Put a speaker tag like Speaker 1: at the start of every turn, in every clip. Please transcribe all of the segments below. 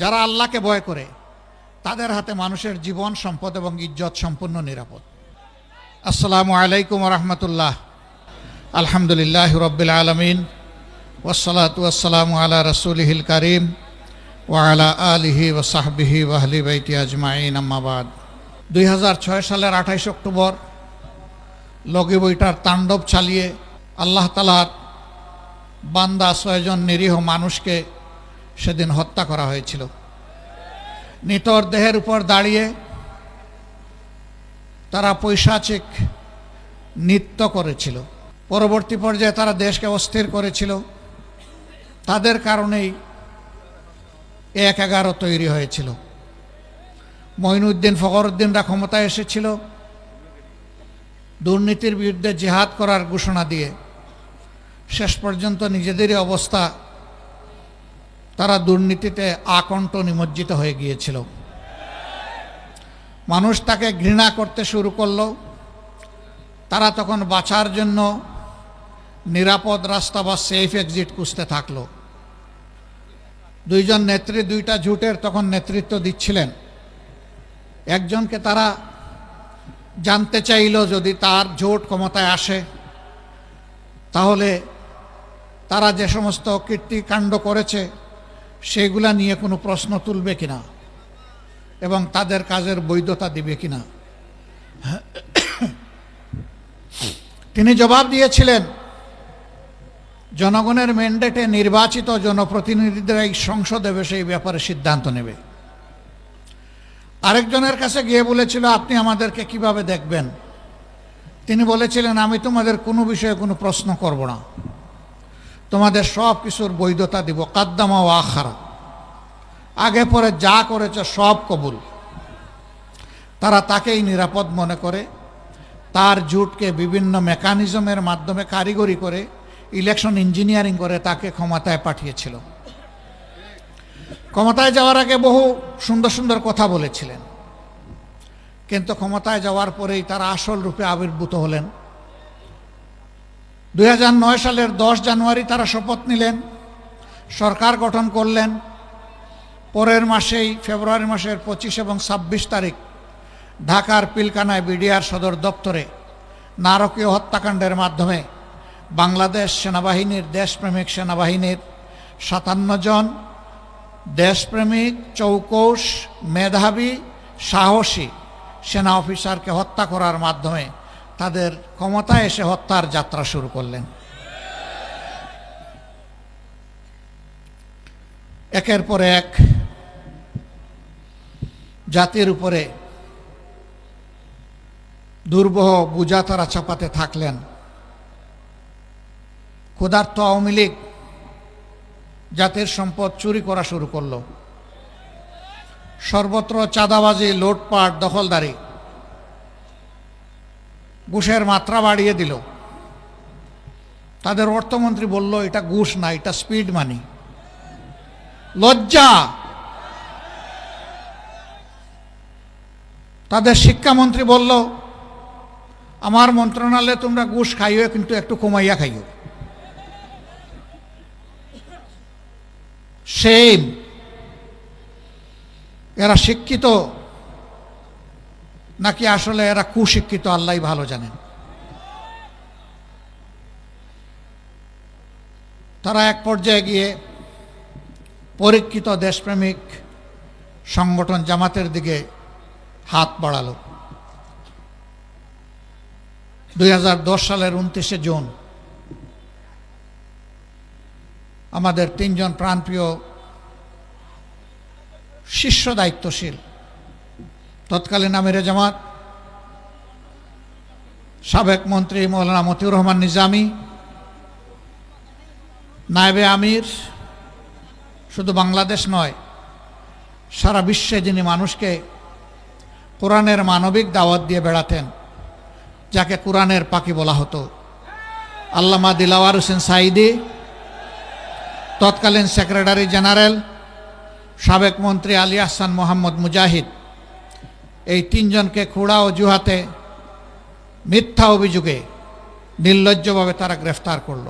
Speaker 1: যারা আল্লাহকে ভয় করে, তাদের হাতে মানুষের জীবন, সম্পদ এবং ইজ্জত সম্পূর্ণ নিরাপদ। আসসালামু আলাইকুম রহমতুল্লাহ। আলহামদুলিল্লাহ রব্বিল আলমিন ওসলাত ওয়াসালামু আলা রসুলহিল করিম ওয়ালা আলিহি ওসাহবিহি ওয়াহলি বাইতি আজমাইন। আম্মাবাদ দুই হাজার ছয় সালের আঠাইশ অক্টোবর, লগি বইটার তাণ্ডব চালিয়ে আল্লাহ তালার বান্দা, ছয়জন নিরীহ মানুষকে সেদিন হত্যা করা হয়েছিল। নিতর দেহের উপর দাঁড়িয়ে তারা পৈশাচিক নৃত্য করেছিল। পরবর্তী পর্যায়ে তারা দেশকে অস্থির করেছিল। তাদের কারণেই এক এগারো তৈরি হয়েছিল। মঈনুদ্দিন ফখরুদ্দিনরা ক্ষমতায় এসেছিল। দুর্নীতির বিরুদ্ধে জেহাদ করার ঘোষণা দিয়ে শেষ পর্যন্ত নিজেদেরই অবস্থা তারা দুর্নীতিতে আকণ্ঠ নিমজ্জিত হয়ে গিয়েছিল। মানুষ তাকে ঘৃণা করতে শুরু করল। তারা তখন বাঁচার জন্য নিরাপদ রাস্তা বা সেফ এক্সিট খুঁজতে থাকল। দুইজন নেত্রী, দুইটা জুটের তখন নেতৃত্ব দিচ্ছিলেন। একজনকে তারা জানতে চাইল যদি তার জোট ক্ষমতায় আসে, তাহলে তারা যে সমস্ত কীর্তিকাণ্ড করেছে সেগুলা নিয়ে কোনো প্রশ্ন তুলবে কিনা? এবং তাদের কাজের বৈধতা দিবে কিনা? তিনি জবাব দিয়েছিলেন, জনগণের ম্যান্ডেটে নির্বাচিত জনপ্রতিনিধিরা এই সংসদে সেই ব্যাপারে সিদ্ধান্ত নেবে। আরেকজনের কাছে গিয়ে বলেছিল, আপনি আমাদেরকে কীভাবে দেখবেন? তিনি বলেছিলেন, আমি তোমাদের কোনো বিষয়ে কোনো প্রশ্ন করব না। তোমাদের সব কিছুর বৈধতা দিব, কাদ্দামা ও আখারা। আগে পরে যা করেছে সব কবুল। তারা তাকেই নিরাপদ মনে করে, তার জুটকে বিভিন্ন মেকানিজমের মাধ্যমে কারিগরি করে, ইলেকশন ইঞ্জিনিয়ারিং করে তাকে ক্ষমতায় পাঠিয়েছিল। ক্ষমতায় যাওয়ার আগে বহু সুন্দর সুন্দর কথা বলেছিলেন। কিন্তু ক্ষমতায় যাওয়ার পরেই তারা আসল রূপে আবির্ভূত হলেন। দু হাজার নয় সালের দশ জানুয়ারি তারা শপথ নিলেন, সরকার গঠন করলেন। পরের মাসেই ফেব্রুয়ারি মাসের পঁচিশ এবং ছাব্বিশ তারিখ ঢাকার পিলকানায় বিডিআর সদর দপ্তরে নারকীয় হত্যাকাণ্ডের মাধ্যমে বাংলাদেশ সেনাবাহিনীর দেশপ্রেমিক সেনাবাহিনীর সাতান্ন জন দেশপ্রেমিক, চৌকৌশ, মেধাবী, সাহসী সেনা অফিসারকে হত্যা করার মাধ্যমে তাদের ক্ষমতায় এসে হত্যার যাত্রা শুরু করলেন। একের পর এক জাতির উপরে দুর্বহ বুঝা তারা চাপাতে থাকলেন। ক্ষুধার্ত আওয়ামী লীগ জাতির সম্পদ চুরি করা শুরু করল। সর্বত্র চাঁদাবাজি, লোটপাট, দখলদারি ঘুষের মাত্রা বাড়িয়ে দিল। তাদের অর্থমন্ত্রী বলল, এটা ঘুষ না, এটা স্পিড মানি লজ্জা! তাদের শিক্ষামন্ত্রী বলল, আমার মন্ত্রণালয়ে তোমরা ঘুষ খাইও, কিন্তু একটু কমাইয়া খাইও। সেম এরা শিক্ষিত। নাকি আসলে এরা কুশিক্ষিত আল্লাহ ভালো জানেন। তারা এক পর্যায়ে গিয়ে পরীক্ষিত দেশপ্রেমিক সংগঠন জামাতের দিকে হাত বাড়ালো। দুই সালের উনত্রিশে জুন আমাদের তিনজন প্রাণপ্রিয় শীর্ষ দায়িত্বশীল তৎকালীন আমিরে জামাত, সাবেক মন্ত্রী মৌলানা মতিউর রহমান নিজামি, নায়েবে আমির, শুধু বাংলাদেশ নয়, সারা বিশ্বে যিনি মানুষকে কোরআনের মানবিক দাওয়াত দিয়ে বেড়াতেন, যাকে কোরআনের পাখি বলা হতো। আল্লামা দিলাওয়ার হোসেন সাইদি তৎকালীন সেক্রেটারি জেনারেল, সাবেক মন্ত্রী আলী আহসান মোহাম্মদ মুজাহিদ এই তিনজনকে খুড়া অজুহাতে মিথ্যা অভিযোগে নির্লজ্জভাবে তারা গ্রেফতার করল।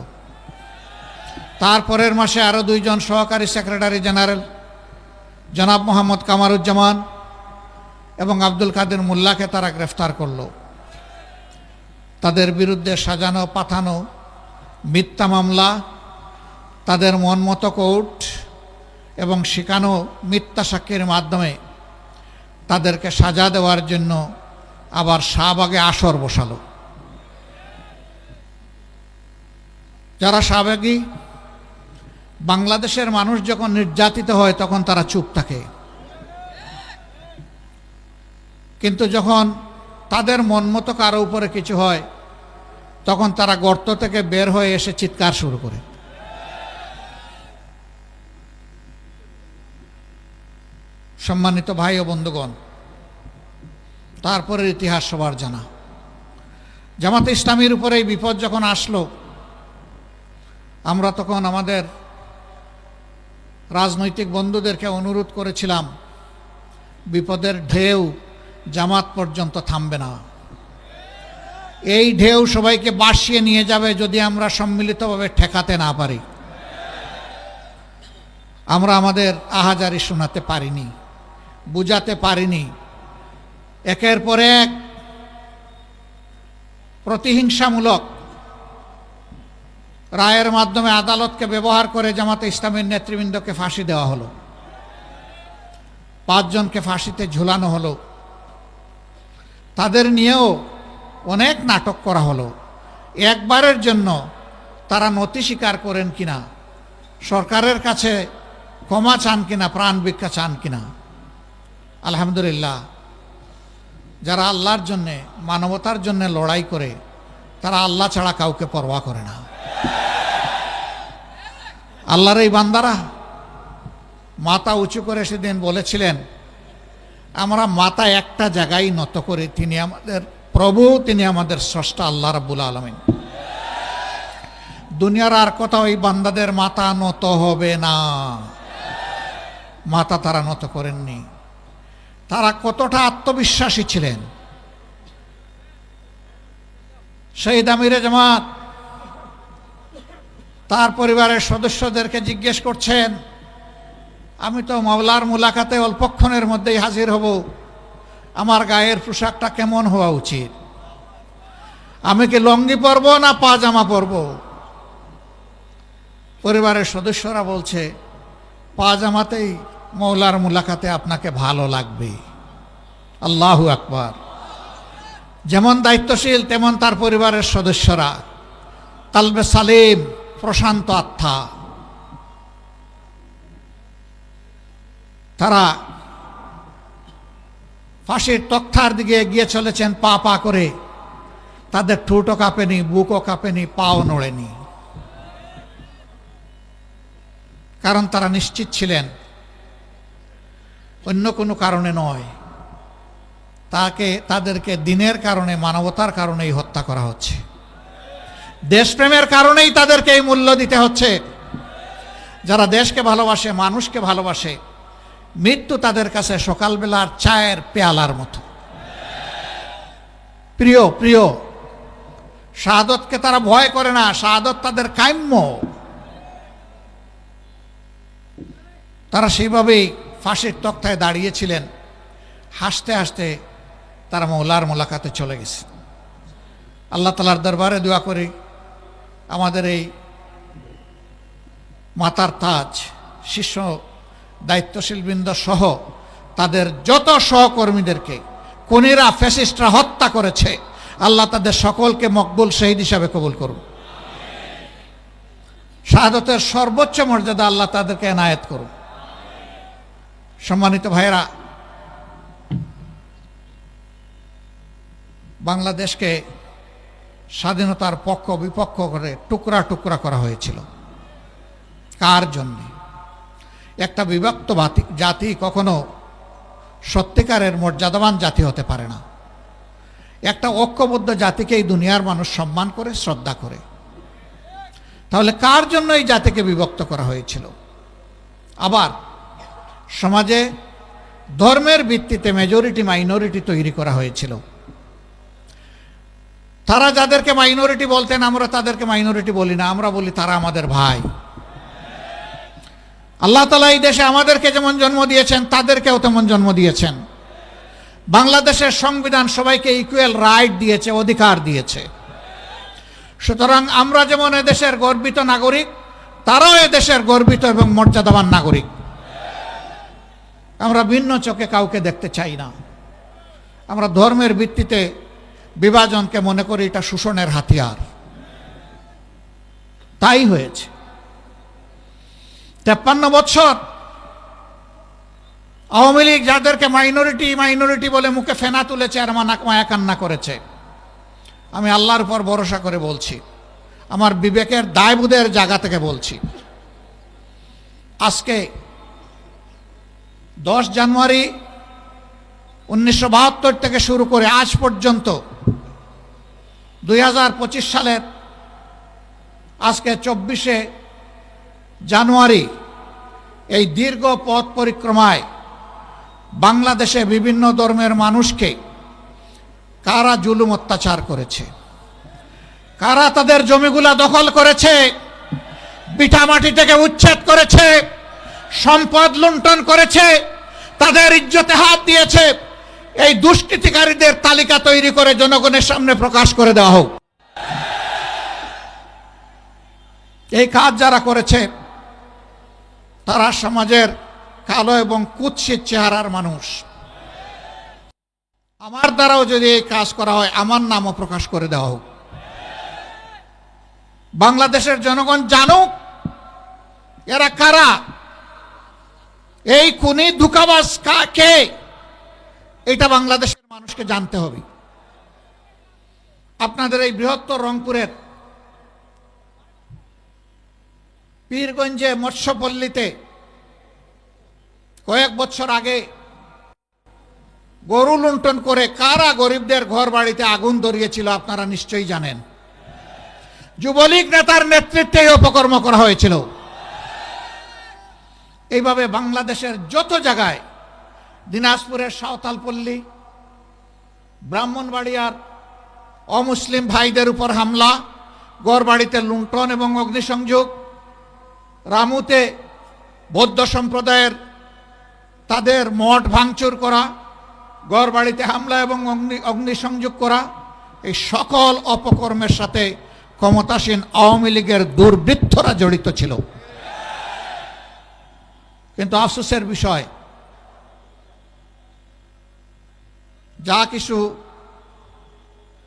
Speaker 1: তারপরের মাসে আরও দুইজন সহকারী সেক্রেটারি জেনারেল, জনাব মোহাম্মদ কামারুজ্জামান এবং আব্দুল কাদের মোল্লাকে তারা গ্রেফতার করল। তাদের বিরুদ্ধে সাজানো, পাঠানো মিথ্যা মামলা, তাদের মন মতো কোর্ট এবং শেখানো মিথ্যা সাক্ষীর মাধ্যমে তাদেরকে সাজা দেওয়ার জন্য আবার শাহবাগে আসর বসালো। যারা শাহবাগী, বাংলাদেশের মানুষ যখন নির্যাতিত হয় তখন তারা চুপ থাকে। কিন্তু যখন তাদের মন মতো কারও উপরে কিছু হয়, তখন তারা গর্ত থেকে বের হয়ে এসে চিৎকার শুরু করে। সম্মানিত ভাই ও বন্ধুগণ, তারপরের ইতিহাস সবার জানা। জামাতে ইসলামীর উপরে এই বিপদ যখন আসলো, আমরা তখন আমাদের রাজনৈতিক বন্ধুদেরকে অনুরোধ করেছিলাম, বিপদের ঢেউ জামাত পর্যন্ত থামবে না। এই ঢেউ সবাইকে বাসিয়ে নিয়ে যাবে যদি আমরা সম্মিলিতভাবে ঠেকাতে না পারি। আমরা আমাদের আহাজারি শোনাতে পারিনি। বুঝাতে পারিনি। একের পর এক প্রতিহিংসামূলক রায়ের মাধ্যমে আদালতকে ব্যবহার করে জামাতে ইসলামের নেতৃবৃন্দকে ফাঁসি দেওয়া হলো। পাঁচজনকে ফাঁসিতে ঝুলানো হলো। তাদের নিয়েও অনেক নাটক করা হলো। একবারের জন্য তারা নথি স্বীকার করেন কিনা, সরকারের কাছে ক্ষমা চান কিনা, প্রাণ ভিক্ষা চান কিনা আলহামদুলিল্লাহ, যারা আল্লাহর জন্যে, মানবতার জন্যে লড়াই করে, তারা আল্লাহ ছাড়া কাউকে পরোয়া করে না। আল্লাহর এই বান্দারা মাথা উঁচু করে সেদিন বলেছিলেন, আমরা মাথা একটা জায়গায় নত করি তিনি আমাদের প্রভু, তিনি আমাদের স্রষ্টা, আল্লাহ রাব্বুল আলমিন। দুনিয়ার আর কোথাও ওই বান্দাদের মাথা নত হবে না। মাথা তারা নত করেননি। তারা কতটা আত্মবিশ্বাসী ছিলেন। শহীদ আমিরে জামাত, তার পরিবারের সদস্যদেরকে জিজ্ঞেস করছেন, আমি তো মাওলার মুলাকাতে অল্পক্ষণের মধ্যেই হাজির হব। আমার গায়ের পোশাকটা কেমন হওয়া উচিত? আমি কি লঙ্গি পরব না পাজামা পরব? পরিবারের সদস্যরা বলছে পাজামাতেই মৌলার মুলাকাতে আপনাকে ভালো লাগবে। আল্লাহু আকবার। যেমন দায়িত্বশীল, তেমন তার পরিবারের সদস্যরা। কালবে সালিম, প্রশান্ত আত্মা। তারা ফাঁসির তক্তার দিকে এগিয়ে চলেছেন, পা পা করে। তাদের ঠুঁটো কাঁপেনি, বুকও কাঁপেনি, পাও নড়েনি। কারণ তারা নিশ্চিত ছিলেন অন্য কোনো কারণে নয়। তাকে, তাদেরকে দিনের কারণে, মানবতার কারণেই হত্যা করা হচ্ছে। দেশপ্রেমের কারণেই তাদেরকে এই মূল্য দিতে হচ্ছে। যারা দেশকে ভালোবাসে, মানুষকে ভালোবাসে, মৃত্যু তাদের কাছে সকালবেলার চায়ের পেয়ালার মতো। প্রিয় প্রিয় শাহাদতকে তারা ভয় করে না শাহাদত তাদের কাম্য। তারা সেইভাবেই ফাঁসির তক্তায় দাঁড়িয়েছিলেন, হাসতে হাসতে তারা মৌলার মোলাকাতে চলে গেছে। আল্লাহ তালার দরবারে দোয়া করি, আমাদের এই মাতার তাজ, শিষ্য দায়িত্বশীল বৃন্দ সহ তাদের যত সহকর্মীদেরকে কোনিরা ফ্যাসিস্টরা হত্যা করেছে, আল্লাহ তাদের সকলকে মকবুল শহীদ হিসাবে কবুল করুন। শাহাদতের সর্বোচ্চ মর্যাদা আল্লাহ তাদেরকে এনায়েত করুন। সম্মানিত ভাইরা বাংলাদেশকে স্বাধীনতার পক্ষ বিপক্ষ করে টুকরা টুকরা করা হয়েছিল। কার জন্যে? একটা বিভক্ত জাতি কখনো সত্যিকারের মর্যাদাবান জাতি হতে পারে না। একটা ঐক্যবদ্ধ জাতিকেই দুনিয়ার মানুষ সম্মান করে, শ্রদ্ধা করে। তাহলে কার জন্য এই জাতিকে বিভক্ত করা হয়েছিল? আবার সমাজে ধর্মের ভিত্তিতে মেজরিটি মাইনরিটি তৈরি করা হয়েছিল। তারা যাদেরকে মাইনরিটি বলতেন, আমরা তাদেরকে মাইনরিটি বলি না, আমরা বলি তারা আমাদের ভাই। আল্লাহ তালা এই দেশে আমাদেরকে যেমন জন্ম দিয়েছেন, তাদেরকেও তেমন জন্ম দিয়েছেন। বাংলাদেশের সংবিধান সবাইকে ইকুয়াল রাইট দিয়েছে, অধিকার দিয়েছে। সুতরাং আমরা যেমন এদেশের গর্বিত নাগরিক, তারাও এদেশের গর্বিত এবং মর্যাদাবান নাগরিক। আমরা ভিন্ন চোখে কাউকে দেখতে চাই না। আমরা ধর্মের ভিত্তিতে বিভাজনকে মনে করি এটা শোষণের হাতিয়ার। তাই হয়েছে। তেপ্পান্ন বছর আওয়ামী লীগ যাদেরকে মাইনরিটি মাইনরিটি বলে মুখে ফেনা তুলেছে আর মায়া কান্না করেছে, আমি আল্লাহর উপর ভরসা করে বলছি, আমার বিবেকের দায়বোধের জায়গা থেকে বলছি, আজকে দশ জানুয়ারি উনিশশো বাহাত্তর থেকে শুরু করে আজ পর্যন্ত দুই হাজার পঁচিশ সালের আজকে চব্বিশে জানুয়ারি এই দীর্ঘ পথ পরিক্রমায় বাংলাদেশে বিভিন্ন ধর্মের মানুষকে কারা জুলুম অত্যাচার করেছে, কারা তাদের জমিগুলা দখল করেছে বিটামাটি থেকে উচ্ছেদ করেছে সম্পদ লুণ্ঠন করেছে, তাদের ইজ্জতে হাত দিয়েছে। এই দুষ্কৃতিকারীদের তালিকা তৈরি করে জনগণের সামনে প্রকাশ করে দেওয়া হোক। এই কাজ যারা করেছে, তারা সমাজের কালো এবং কুৎসিত চেহারার মানুষ। আমার দ্বারাও যদি এই কাজ করা হয়, আমার নামও প্রকাশ করে দেওয়া হোক। বাংলাদেশের জনগণ জানুক, এরা কারা? এই খুনি ধুকাবাস কে এটা বাংলাদেশের মানুষকে জানতে হবে। আপনাদের এই বৃহত্তর রংপুরের পীরগঞ্জে মৎস্যপল্লীতে কয়েক বছর আগে গরু লুণ্ঠন করে কারা গরিবদের ঘর বাড়িতে আগুন ধরিয়েছিল আপনারা নিশ্চয়ই জানেন। যুবলীগ নেতার নেতৃত্বে অপকর্ম করা হয়েছিল। এইভাবে বাংলাদেশের যত জায়গায় দিনাজপুরের সাঁওতালপল্লী, ব্রাহ্মণবাড়িয়ার অমুসলিম ভাইদের উপর হামলা, গড়বাড়িতে লুণ্ঠন এবং অগ্নিসংযোগ, রামুতে বৌদ্ধ সম্প্রদায়ের তাদের মঠ ভাঙচুর করা, গড়বাড়িতে হামলা এবং অগ্নি, অগ্নিসংযোগ করা, এই সকল অপকর্মের সাথে ক্ষমতাসীন আওয়ামী লীগের দুর্বৃত্তরা জড়িত ছিল। কিন্তু আফসোসের বিষয়, যা কিছু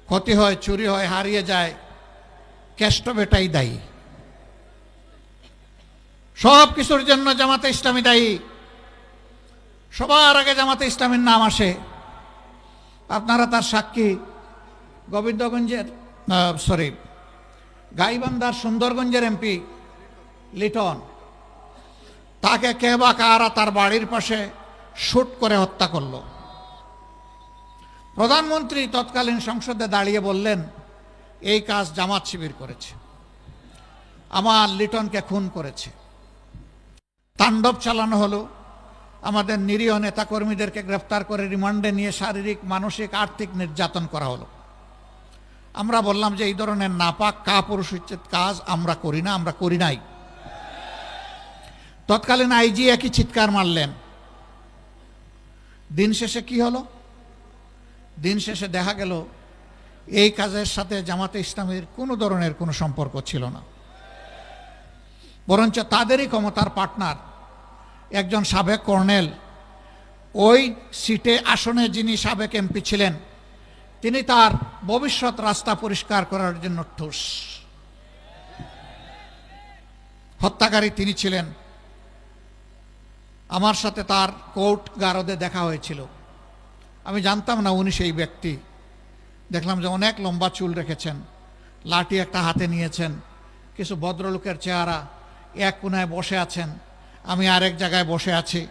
Speaker 1: ক্ষতি হয়, চুরি হয়, হারিয়ে যায় কেষ্ট বেটাই দায়ী। সব কিছুর জন্য জামাতে ইসলামী দায়ী। সবার আগে জামাতে ইসলামীর নাম আসে। আপনারা তার সাক্ষী গোবিন্দগঞ্জের সরি গাইবান্ধার সুন্দরগঞ্জের এমপি লিটন। তাকে কে বা কারা তার বাড়ির পাশে শুট করে হত্যা করল। প্রধানমন্ত্রী তৎকালীন সংসদে দাঁড়িয়ে বললেন, এই কাজ জামাত শিবির করেছে। আমার লিটনকে খুন করেছে। তাণ্ডব চালানো হলো। আমাদের নিরীহ নেতাকর্মীদেরকে গ্রেফতার করে রিমান্ডে নিয়ে শারীরিক, মানসিক, আর্থিক নির্যাতন করা হলো। আমরা বললাম যে, এই ধরনের নাপাক কা পুরুষোচ্ছেদ কাজ আমরা করি না, আমরা করি নাই। তৎকালীন আইজি একই চিৎকার মারলেন। দিন শেষে কি হলো? দিন শেষে দেখা গেল, এই কাজের সাথে জামাতে ইসলামের কোনো ধরনের কোনো সম্পর্ক ছিল না। বরঞ্চ তাদেরই ক্ষমতার পার্টনার, একজন সাবেক কর্নেল, ওই সিটে আসনে যিনি সাবেক এমপি ছিলেন, তিনি তার ভবিষ্যৎ রাস্তা পরিষ্কার করার জন্য ঠোস। হত্যাকারী তিনি ছিলেন। আমার সাথে তার কোর্ট গারদে দেখা হয়েছিল। আমি জানতাম না উনি সেই ব্যক্তি। দেখলাম যে অনেক লম্বা চুল রেখেছেন, লাঠি একটা হাতে নিয়েছেন, কিছু ভদ্রলোকের চেহারা এক কোনায় বসে আছেন, আমি আরেক জায়গায় বসে আছি।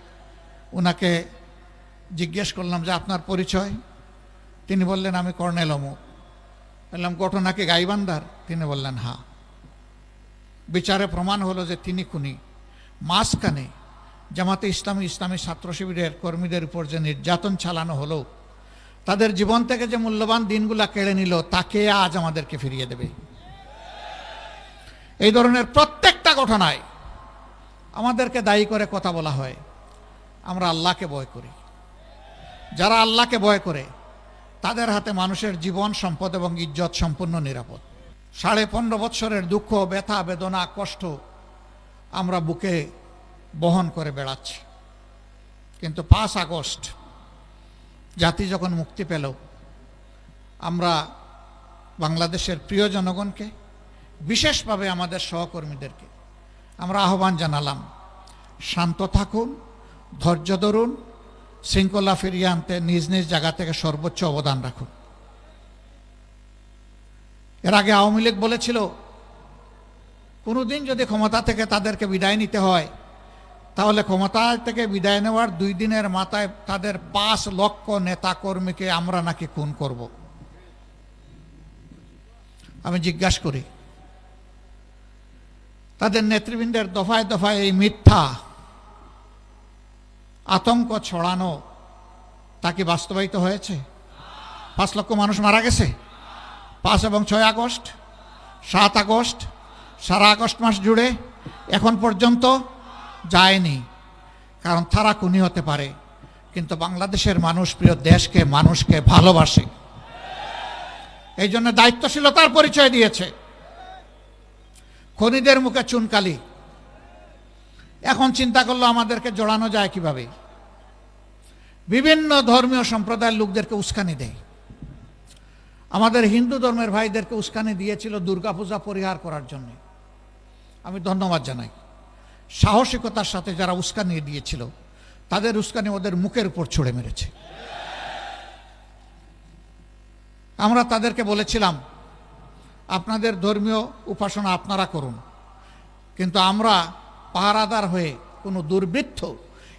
Speaker 1: ওনাকে জিজ্ঞেস করলাম যে, আপনার পরিচয়? তিনি বললেন, আমি কর্নেল অমুক। বললাম ঘটনা কি গাইবান্ধার? তিনি বললেন হ্যাঁ বিচারে প্রমাণ হলো যে তিনি খুনি। মাঝখানে জামাতে ইসলামী ইসলামী ছাত্র শিবিরের কর্মীদের উপর যে নির্যাতন চালানো হলো, তাদের জীবন থেকে যে মূল্যবান দিনগুলা কেড়ে নিল, তাকে আজ আমাদেরকে ফিরিয়ে দেবে। এই ধরনের প্রত্যেকটা ঘটনায় আমাদেরকে দায়ী করে কথা বলা হয়, আমরা আল্লাহকে ভয় করি। যারা আল্লাহকে ভয় করে, তাদের হাতে মানুষের জীবন, সম্পদ এবং ইজ্জত সম্পূর্ণ নিরাপদ। সাড়ে পনেরো বৎসরের দুঃখ, ব্যথা, বেদনা, কষ্ট আমরা বুকে বহন করে বেড়াচ্ছে। কিন্তু পাঁচ আগস্ট জাতি যখন মুক্তি পেল, আমরা বাংলাদেশের প্রিয় জনগণকে, বিশেষভাবে আমাদের সহকর্মীদেরকে, আমরা আহ্বান জানালাম, শান্ত থাকুন, ধৈর্য ধরুন, শৃঙ্খলা ফিরিয়ে আনতে নিজ নিজ জায়গা থেকে সর্বোচ্চ অবদান রাখুন। এর আগে আওয়ামী লীগ বলেছিল, কোনোদিন যদি ক্ষমতা থেকে তাদেরকে বিদায় নিতে হয় তাহলে ক্ষমতা থেকে বিদায় নেওয়ার দুই দিনের মাথায় তাদের পাঁচ লক্ষ নেতা কর্মীকে আমরা নাকি খুন করব। আমি জিজ্ঞাসা করি, তাদের নেতৃবৃন্দের দফায় দফায় এই মিথ্যা আতঙ্ক ছড়ানো তা কি বাস্তবায়িত হয়েছে? পাঁচ লক্ষ মানুষ মারা গেছে? পাঁচ এবং ছয় আগস্ট, সাত আগস্ট, সারা আগস্ট মাস জুড়ে এখন পর্যন্ত যায়নি। কারণ তারা খুনি হতে পারে। কিন্তু বাংলাদেশের মানুষ, প্রিয় দেশকে, মানুষকে ভালোবাসে। এই জন্য দায়িত্বশীলতার পরিচয় দিয়েছে। খনিদের মুখে চুনকালি। এখন চিন্তা করল আমাদেরকে জড়ানো যায় কীভাবে? বিভিন্ন ধর্মীয় সম্প্রদায়ের লোকদেরকে উস্কানি দেয়। আমাদের হিন্দু ধর্মের ভাইদেরকে উস্কানি দিয়েছিল দুর্গাপূজা পরিহার করার জন্য। আমি ধন্যবাদ জানাই। সাহসিকতার সাথে যারা উস্কানি দিয়েছিল, তাদের উস্কানি ওদের মুখের উপর ছুড়ে মেরেছে। আমরা তাদেরকে বলেছিলাম, আপনাদের ধর্মীয় উপাসনা আপনারা করুন, কিন্তু আমরা পাহারাদার হয়ে কোনো দুর্বৃত্ত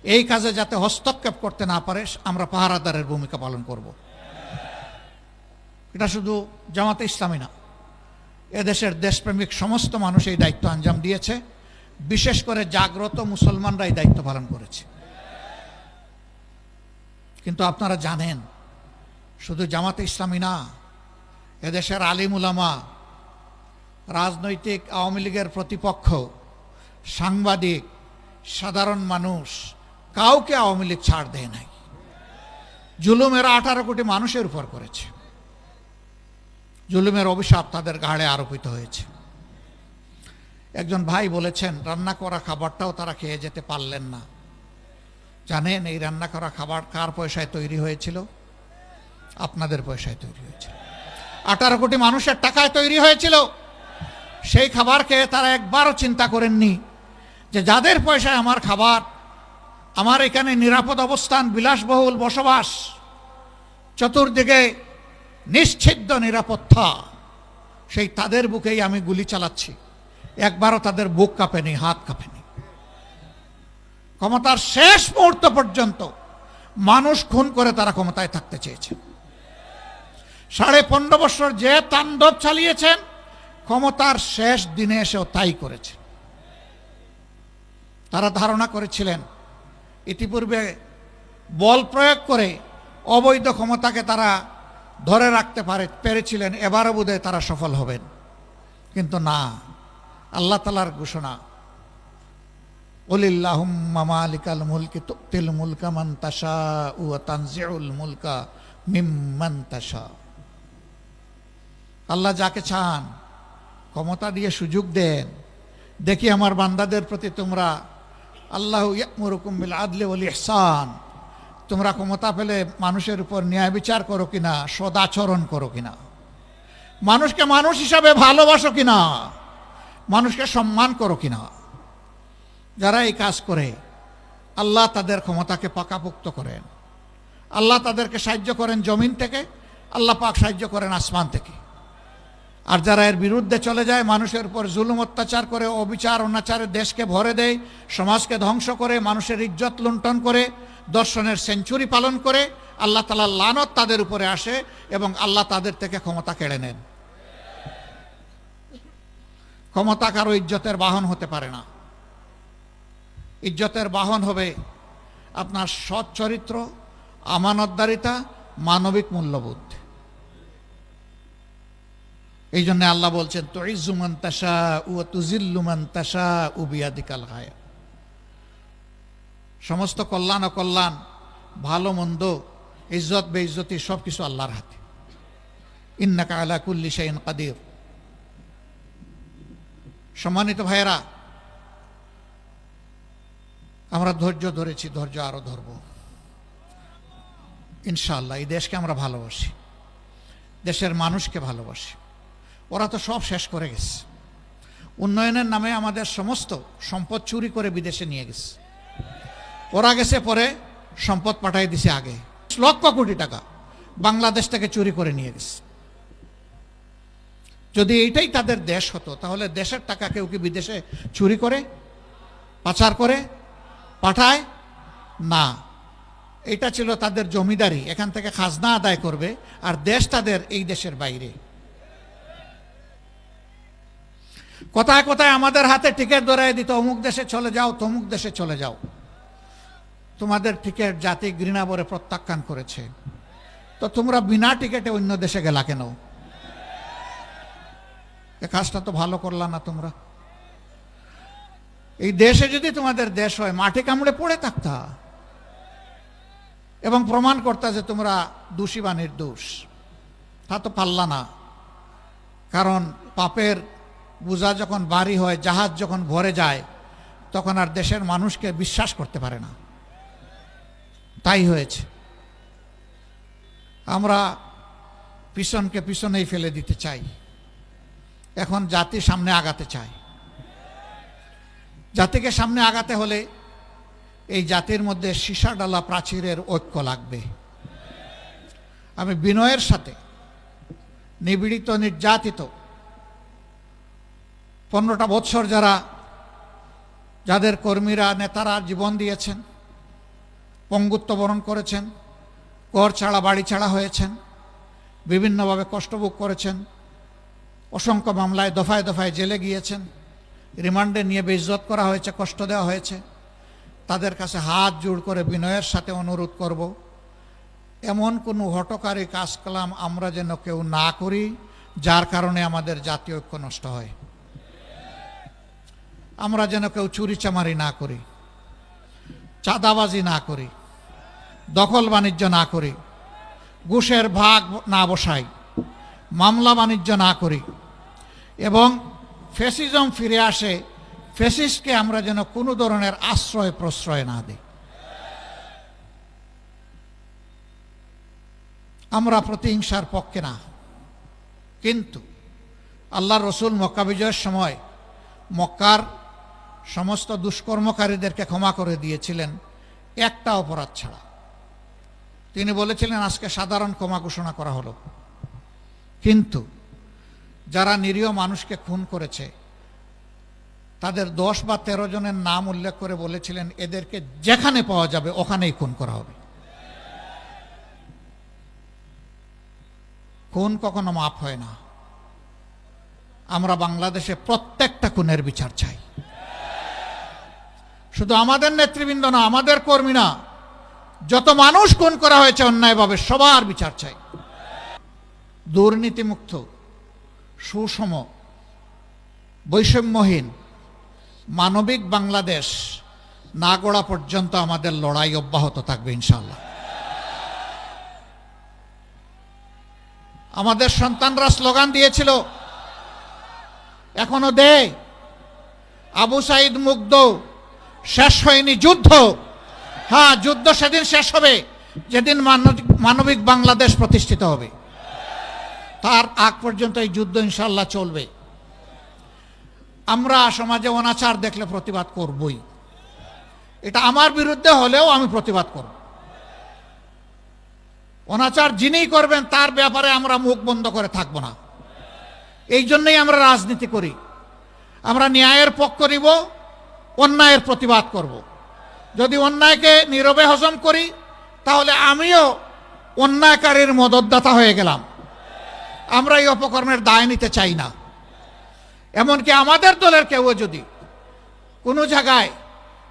Speaker 1: এই কাজে যাতে হস্তক্ষেপ করতে না পারে, আমরা পাহারাদারের ভূমিকা পালন করব। এটা শুধু জামাতে ইসলামী না, এদেশের দেশপ্রেমিক সমস্ত মানুষ এই দায়িত্ব আঞ্জাম দিয়েছে। বিশেষ করে জাগ্রত মুসলমানরা এই দায়িত্ব পালন করেছে। কিন্তু আপনারা জানেন, শুধু জামাতে ইসলামী না, এদেশের আলিম উলামা, রাজনৈতিক আওয়ামী লীগের প্রতিপক্ষ, সাংবাদিক, সাধারণ মানুষ, কাউকে আওয়ামী লীগ ছাড় দেয় নাই। জুলুমের আঠারো কোটি মানুষের উপর করেছে। জুলুমের অভিশাপ তাদের ঘাড়ে আরোপিত হয়েছে। একজন ভাই বলেছেন, রান্না করা খাবারটাও তারা খেয়ে যেতে পারলেন না। জানেন, এই রান্না করা খাবার কার পয়সায় তৈরি হয়েছিল? আপনাদের পয়সায় তৈরি হয়েছিল। আঠারো কোটি মানুষের টাকায় তৈরি হয়েছিল। সেই খাবার খেয়ে তারা একবারও চিন্তা করেননি যে, যাদের পয়সায় আমার খাবার, আমার এখানে নিরাপদ অবস্থান, বিলাসবহুল বসবাস, চতুর্দিকে নিশ্চিদ্দ নিরাপত্তা, সেই তাদের বুকেই আমি গুলি চালাচ্ছি। একবারও তাদের বুক কাঁপেনি, হাত কাঁপেনি। ক্ষমতার শেষ মুহূর্ত পর্যন্ত মানুষ খুন করে তারা ক্ষমতায় থাকতে চেয়েছে। সাড়ে পনেরো বছর যে তাণ্ডব চালিয়েছেন, ক্ষমতার শেষ দিনে এসেও তাই করেছে তারা ধারণা করেছিলেন, ইতিপূর্বে বল প্রয়োগ করে অবৈধ ক্ষমতাকে তারা ধরে রাখতে পারে, পেরেছিলেন, এবারও বোধহয় তারা সফল হবেন। কিন্তু না। আল্লাহ তালার ঘোষণা মুলকি মুলকা আল্লাহ যাকে চান, ক্ষমতা দিয়ে সুযোগ দেন। দেখি আমার বান্দাদের প্রতি তোমরা, আল্লাহ ইয়ামুরুকুম আদলে ওল ইহসান। তোমরা ক্ষমতা পেলে মানুষের উপর ন্যায় বিচার করো কিনা, সদাচরণ করো কিনা? মানুষকে মানুষ হিসাবে ভালোবাসো কিনা? মানুষকে সম্মান করো কিনা? যারা এই কাজ করে, আল্লাহ তাদের ক্ষমতাকে পাকাপোক্ত করেন। আল্লাহ তাদেরকে সাহায্য করেন জমিন থেকে, আল্লাহ পাক সাহায্য করেন আসমান থেকে। আর যারা এর বিরুদ্ধে চলে যায়, মানুষের উপর জুলুম, অত্যাচার করে, অবিচার, অনাচারে দেশকে ভরে দেয়, সমাজকে ধ্বংস করে, মানুষের ইজ্জত লুণ্ঠন করে, দর্শনের সেঞ্চুরি পালন করে, আল্লাহ তালা লানত তাদের উপরে আসে এবং আল্লাহ তাদের থেকে ক্ষমতা কেড়ে নেন। ক্ষমতা কারও ইজ্জতের বাহন হতে পারে না। ইজ্জতের বাহন হবে আপনার সৎ চরিত্র, আমানতদারিতা, মানবিক মূল্যবোধ। এই জন্য আল্লাহ বলছেন তৈজুমান তাসা উ তুজিল্লুমান তাসা উবিয়াদিকাল গায়া সমস্ত কল্যাণ অকল্যাণ ভালো মন্দ, ইজ্জত, বেইজ্জতি সব কিছু আল্লাহর হাতে। ইন্নাকা আলা কুল্লি শাইন কাদির। সম্মানিত ভাইয়েরা, আমরা ধৈর্য ধরেছি, ধৈর্য আরও ধরব। ইনশাআল্লাহ, এই দেশকে আমরা ভালোবাসি, দেশের মানুষকে ভালোবাসি। ওরা তো সব শেষ করে গেছে। উন্নয়নের নামে আমাদের সমস্ত সম্পদ চুরি করে বিদেশে নিয়ে গেছে। ওরা গেছে পরে সম্পদ পাঠাই দিছে আগে। লক্ষ কোটি টাকা বাংলাদেশ থেকে চুরি করে নিয়ে গেছে। যদি এইটাই তাদের দেশ হতো, তাহলে দেশের টাকা কেউ কি বিদেশে চুরি করে, পাচার করে, পাঠায়? না। এটা ছিল তাদের জমিদারি, এখান থেকে খাজনা আদায় করবে, আর দেশ তাদের এই দেশের বাইরে। কোথায় কোথায় আমাদের হাতে টিকিট ধরাই দিত, অমুক দেশে চলে যাও, তমুক দেশে চলে যাও। তোমাদের টিকিট জাতি ঘৃণা বলে প্রত্যাখ্যান করেছে। তো তোমরা বিনা টিকিটে অন্য দেশে গেলা কেন? এ কাজটা তো ভালো করলা না তোমরা। এই দেশে যদি তোমাদের দেশ হয় মাটি কামড়ে পড়ে থাকতা। এবং প্রমাণ করতা যে তোমরা দোষী বা নির্দোষ। তা তো পারলা না। কারণ পাপের বোঝা যখন বাড়ি হয়, জাহাজ যখন ভরে যায়, তখন আর দেশের মানুষকে বিশ্বাস করতে পারে না। তাই হয়েছে। আমরা পিছনকে পিছনেই ফেলে দিতে চাই। এখন জাতি সামনে আগাতে চায়। জাতিকে সামনে আগাতে হলে এই জাতির মধ্যে সীসাডালা প্রাচীরের ঐক্য লাগবে। আমি বিনয়ের সাথে নিবিড়িত নির্যাতিত পনেরোটা বৎসর যারা যাদের কর্মীরা, নেতারা জীবন দিয়েছেন, পঙ্গুত্ব বরণ করেছেন কর ছাড়া, বাড়ি ছাড়া হয়েছেন, বিভিন্নভাবে কষ্টভোগ করেছেন অসংখ্য মামলায় দফায় দফায় জেলে গিয়েছেন। রিমান্ডে নিয়ে বেইজ্জত করা হয়েছে, কষ্ট দেওয়া হয়েছে। তাদের কাছে হাত জোড় করে বিনয়ের সাথে অনুরোধ করব, এমন কোনো হটকারী কাজকলাম আমরা যেন কেউ না করি, যার কারণে আমাদের জাতীয় ঐক্য নষ্ট হয়। আমরা যেন কেউ চুরি চামারি না করি, চাঁদাবাজি না করি, দখল বাণিজ্য না করি, ঘুষের ভাগ না বসাই, মামলা বাণিজ্য না করি এবং ফেসিজম ফিরে আসে, ফেসিসকে আমরা যেন কোনো ধরনের আশ্রয় প্রশ্রয় না দিই। আমরা প্রতিহিংসার পক্ষে না। কিন্তু আল্লাহ রসুল মক্কা বিজয়ের সময় মক্কার সমস্ত দুষ্কর্মকারীদেরকে ক্ষমা করে দিয়েছিলেন একটা অপরাধ ছাড়া। তিনি বলেছিলেন, আজকে সাধারণ ক্ষমা ঘোষণা করা হলো। কিন্তু যারা নিরীহ মানুষকে খুন করেছে, তাদের দশ বা তেরো জনের নাম উল্লেখ করে বলেছিলেন, এদেরকে যেখানে পাওয়া যাবে ওখানেই খুন করা হবে। খুন কখনো মাফ হয় না। আমরা বাংলাদেশে প্রত্যেকটা খুনের বিচার চাই। শুধু আমাদের নেতৃবৃন্দ না, আমাদের কর্মী না, যত মানুষ খুন করা হয়েছে অন্যায়ভাবে সবার বিচার চাই। দুর্নীতিমুক্ত সুষম, বৈষম্যহীন, মানবিক বাংলাদেশ না গড়া পর্যন্ত আমাদের লড়াই অব্যাহত থাকবে ইনশাল্লাহ আমাদের সন্তানরা স্লোগান দিয়েছিল, এখনও দে আবু সাইদ মুগ্ধ, শেষ হয়নি যুদ্ধ। হ্যাঁ যুদ্ধ সেদিন শেষ হবে, যেদিন মানবিক বাংলাদেশ প্রতিষ্ঠিত হবে। তার আগ পর্যন্ত এই যুদ্ধ ইনশাল্লাহ চলবে। আমরা সমাজে অনাচার দেখলে প্রতিবাদ করবই। এটা আমার বিরুদ্ধে হলেও আমি প্রতিবাদ করব। অনাচার যিনি করবেন, তার ব্যাপারে আমরা মুখ বন্ধ করে থাকব না। এই জন্যই আমরা রাজনীতি করি। আমরা ন্যায়ের পক্ষ নিব, অন্যায়ের প্রতিবাদ করব। যদি অন্যায়কে নীরবে হজম করি, তাহলে আমিও অন্যায়কারীর মদতদাতা হয়ে গেলাম। আমরা এই অপকর্মের দায় নিতে চাই না। এমনকি আমাদের দলের কেউ যদি কোনো জায়গায়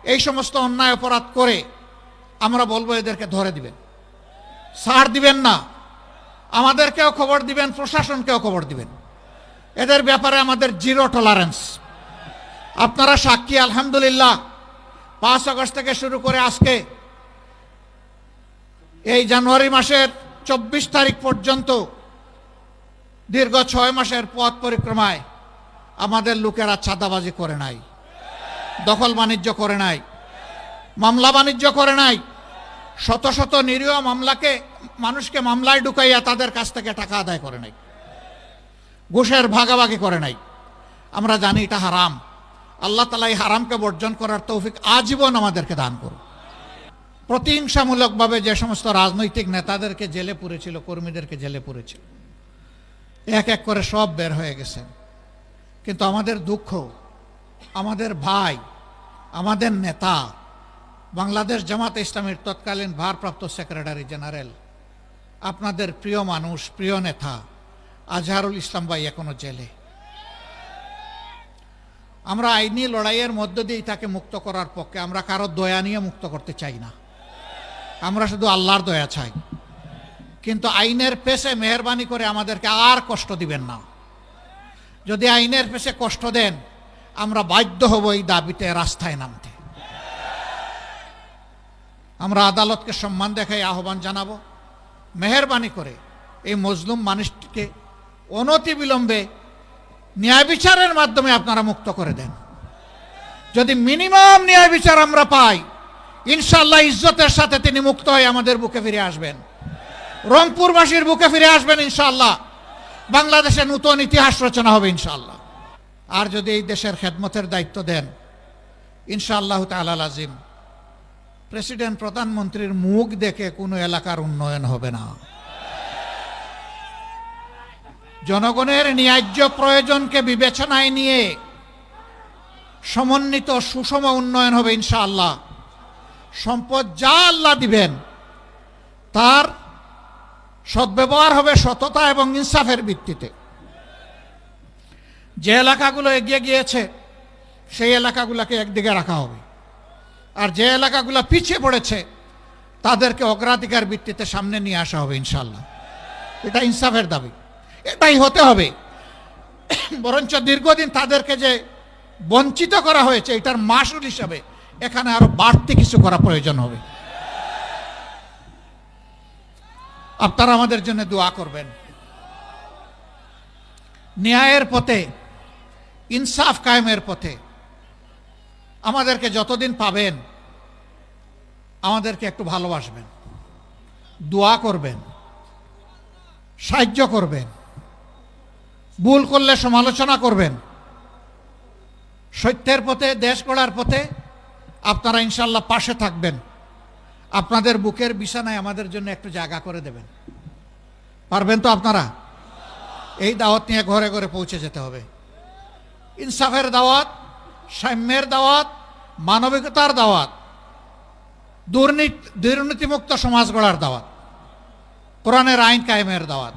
Speaker 1: এই সমস্ত অন্যায় অপরাধ করে, আমরা বলব এদেরকে ধরে দিবেন। সার দিবেন না। আমাদেরকেও খবর দিবেন, প্রশাসনকেও খবর দিবেন। এদের ব্যাপারে আমাদের জিরো টলারেন্স আপনারা সাক্ষী, আলহামদুলিল্লাহ। পাঁচ আগস্ট থেকে শুরু করে আজকে এই জানুয়ারি মাসের চব্বিশ তারিখ পর্যন্ত দীর্ঘ ছয় মাসের পথ পরিক্রমায় আমাদের লোকেরা চাঁদাবাজি করে নাই, দখল বাণিজ্য করে নাই, মামলা বাণিজ্য করে নাই। শত শত নিরীহ মামলাকে, মানুষকে মামলায় ঢুকাইয়া তাদের কাছ থেকে টাকা আদায় করে নাই, ঘুষের ভাগাভাগি করে নাই। আমরা জানি এটা হারাম। আল্লাহ তালা এই হারামকে বর্জন করার তৌফিক আজীবন আমাদেরকে দান করুন প্রতিহিংসামূলকভাবে যে সমস্ত রাজনৈতিক নেতাদেরকে জেলে পুরেছিল, কর্মীদেরকে জেলে পুরেছিল এক এক করে সব বের হয়ে গেছে। কিন্তু আমাদের দুঃখ, আমাদের ভাই, আমাদের নেতা, বাংলাদেশ জামাত ইসলামের তৎকালীন ভারপ্রাপ্ত সেক্রেটারি জেনারেল, আপনাদের প্রিয় মানুষ, প্রিয় নেতা, আজহারুল ইসলাম ভাই এখনও জেলে। আমরা আইনি লড়াইয়ের মধ্য দিয়েই তাকে মুক্ত করার পক্ষে, আমরা কারও দয়া নিয়ে মুক্ত করতে চাই না। আমরা শুধু আল্লাহর দয়া চাই। কিন্তু আইনের পেশে মেহরবানি করে আমাদেরকে আর কষ্ট দিবেন না। যদি আইনের পেশে কষ্ট দেন, আমরা বাধ্য হব এই দাবিতে রাস্তায় নামতে। আমরা আদালতকে সম্মান দেখাই, আহ্বান জানাব। মেহরবানি করে এই মজলুম মানুষটিকে অনতি বিলম্বে ন্যায় বিচারের মাধ্যমে আপনারা মুক্ত করে দেন। যদি মিনিমাম ন্যায় বিচার আমরা পাই ইনশাল্লাহ ইজ্জতের সাথে তিনি মুক্ত হয়ে আমাদের বুকে ফিরে আসবেন। রংপুরবাসীর বুকে ফিরে আসবেন ইনশাল্লাহ বাংলাদেশে নূতন ইতিহাস রচনা হবে ইনশাল্লাহ আর যদি এই দেশের খেদমতের দায়িত্ব দেন, ইনশাআল্লাহ তালাল আজিম প্রেসিডেন্ট, প্রধানমন্ত্রীর মুখ দেখে কোনো এলাকার উন্নয়ন হবে না। জনগণের ন্যায্য প্রয়োজনকে বিবেচনায় নিয়ে সমন্বিত সুষম উন্নয়ন হবে ইনশাআল্লাহ। সম্পদ যা আল্লাহ দিবেন, তার সদ্ব্যবহার হবে সততা এবং ইনসাফের ভিত্তিতে। যে এলাকাগুলো এগিয়ে গিয়েছে, সেই এলাকাগুলোকে একদিকে রাখা হবে। আর যে এলাকাগুলো পিছিয়ে পড়েছে, তাদেরকে অগ্রাধিকার ভিত্তিতে সামনে নিয়ে আসা হবে ইনশাল্লাহ এটা ইনসাফের দাবি। এটাই হতে হবে। বরঞ্চ দীর্ঘদিন তাদেরকে যে বঞ্চিত করা হয়েছে, এটার মাসুল হিসাবে এখানে আরও বাড়তি কিছু করা প্রয়োজন হবে। আপনারা আমাদের জন্য দোয়া করবেন। ন্যায়ের পথে, ইনসাফ কায়েমের পথে আমাদেরকে যতদিন পাবেন, আমাদেরকে একটু ভালোবাসবেন, দোয়া করবেন, সাহায্য করবেন, ভুল করলে সমালোচনা করবেন, সত্যের পথে, দেশ গড়ার পথে আপনারা ইনশাল্লাহ পাশে থাকবেন। আপনাদের বুকের বিছানায় আমাদের জন্য একটু জায়গা করে দেবেন। পারবেন তো আপনারা? এই দাওয়াত নিয়ে ঘরে ঘরে পৌঁছে যেতে হবে। ইনসাফের দাওয়াত, সাম্যের দাওয়াত, মানবিকতার দাওয়াত, দুর্নীতি, দুর্নীতিমুক্ত সমাজ গড়ার দাওয়াত, কোরআনের আইন কায়েমের দাওয়াত।